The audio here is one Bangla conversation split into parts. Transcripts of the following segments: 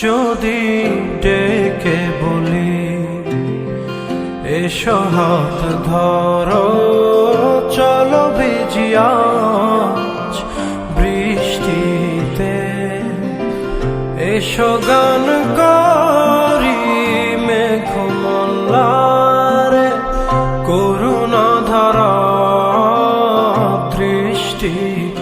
যদি ডেকে বলি, এসো হাত ধরো, চলো ভিজিয়াজ বৃষ্টিতে। এসো গান করি, মেঘমল্লারে করুণা ধারা দৃষ্টিতে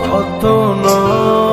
কত না